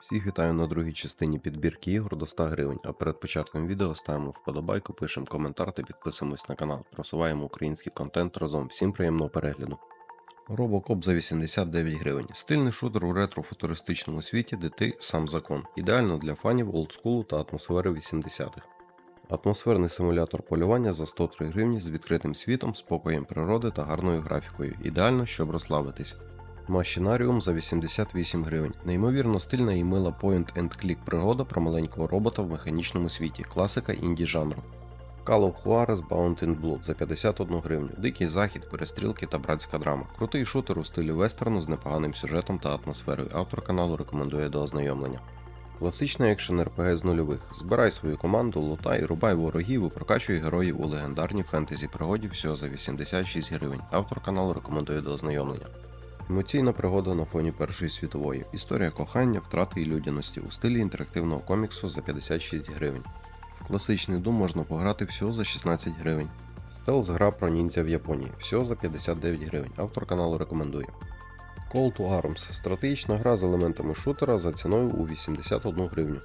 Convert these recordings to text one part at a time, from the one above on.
Всіх вітаю на другій частині підбірки ігор до 100 гривень, а перед початком відео ставимо вподобайку, пишемо коментар та підписуємось на канал. Просуваємо український контент разом. Всім приємного перегляду. Робокоп за 89 гривень. Стильний шутер у ретро-футуристичному світі, де ти сам закон. Ідеально для фанів олдскулу та атмосфери 80-х. Атмосферний симулятор полювання за 103 гривні з відкритим світом, спокоєм природи та гарною графікою. Ідеально, щоб розслабитись. Машинаріум за 88 гривень. Неймовірно стильна і мила point and click пригода про маленького робота в механічному світі. Класика інді жанру. Call of Juarez Bound in Blood за 51 гривню. Дикий захід, перестрілки та братська драма. Крутий шутер у стилі вестерну з непоганим сюжетом та атмосферою. Автор каналу рекомендує до ознайомлення. Класичний екшен РПГ з нульових. Збирай свою команду, лутай, рубай ворогів і прокачуй героїв у легендарній фентезі пригоді всього за 86 гривень. Автор каналу рекомендує до ознайомлення. Емоційна пригода на фоні Першої світової. Історія кохання, втрати і людяності у стилі інтерактивного коміксу за 56 гривень. В класичний дум можна пограти всього за 16 гривень. Стелс гра про ніндзя в Японії. Всього за 59 гривень. Автор каналу рекомендує. Call to Arms стратегічна гра з елементами шутера за ціною у 81 гривню.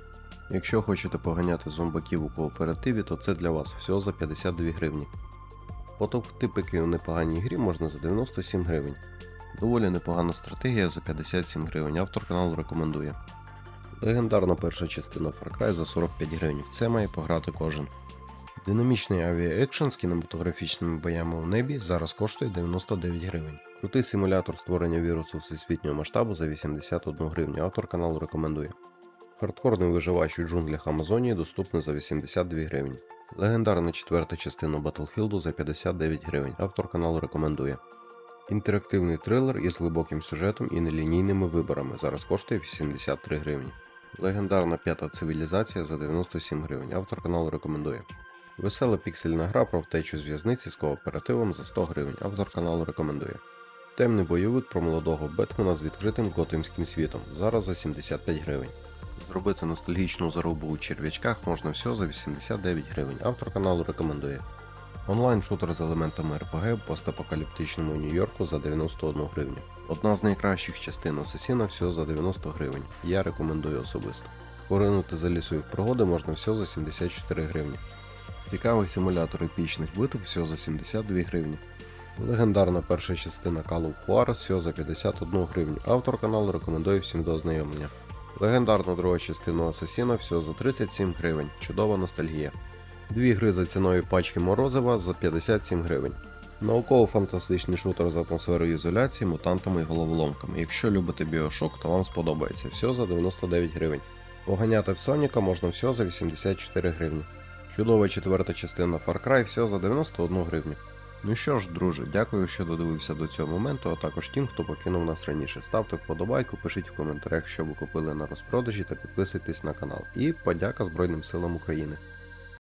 Якщо хочете поганяти зомбаків у кооперативі, то це для вас всього за 52 гривні. Потовкти пики у непоганій грі можна за 97 гривень. Доволі непогана стратегія за 57 гривень. Автор каналу рекомендує. Легендарна перша частина Far Cry за 45 гривень. Це має пограти кожен. Динамічний авіаекшен з кінематографічними боями у небі зараз коштує 99 гривень. Крутий симулятор створення вірусу всесвітнього масштабу за 81 гривню. Автор каналу рекомендує. Хардкорний виживач у джунглях Амазонії доступний за 82 гривні. Легендарна четверта частина Battlefield за 59 гривень. Автор каналу рекомендує. Інтерактивний трилер із глибоким сюжетом і нелінійними виборами зараз коштує 83 гривні. Легендарна п'ята цивілізація за 97 гривень. Автор каналу рекомендує. Весела піксельна гра про втечу з в'язниці з кооперативом за 100 гривень. Автор каналу рекомендує. Темний бойовик про молодого Бетмена з відкритим готимським світом. Зараз за 75 гривень. Зробити ностальгічну зарубу у черв'ячках можна всього за 89 гривень. Автор каналу рекомендує. Онлайн-шутер з елементами РПГ в постапокаліптичному Нью-Йорку за 91 гривню. Одна з найкращих частин Асасіна всього за 90 гривень. Я рекомендую особисто. Поринути за лісою в пригоди можна всього за 74 гривні. Цікавий симулятор епічних битв всього за 72 гривні. Легендарна перша частина Call of Juarez всього за 51 гривню. Автор каналу рекомендує всім до ознайомлення. Легендарна друга частина Асасіна всього за 37 гривень. Чудова ностальгія. Дві гри за ціною пачки морозива за 57 гривень. Науково-фантастичний шутер з атмосферою ізоляції, мутантами і головоломками. Якщо любите біошок, то вам сподобається. Всього за 99 гривень. Поганяти в Соніка можна всього за 84 гривні. Чудова четверта частина Far Cry всього за 91 гривню. Ну що ж, друже, дякую, що додивився до цього моменту, а також тим, хто покинув нас раніше. Ставте вподобайку, пишіть в коментарях, що ви купили на розпродажі та підписуйтесь на канал. І подяка Збройним силам України.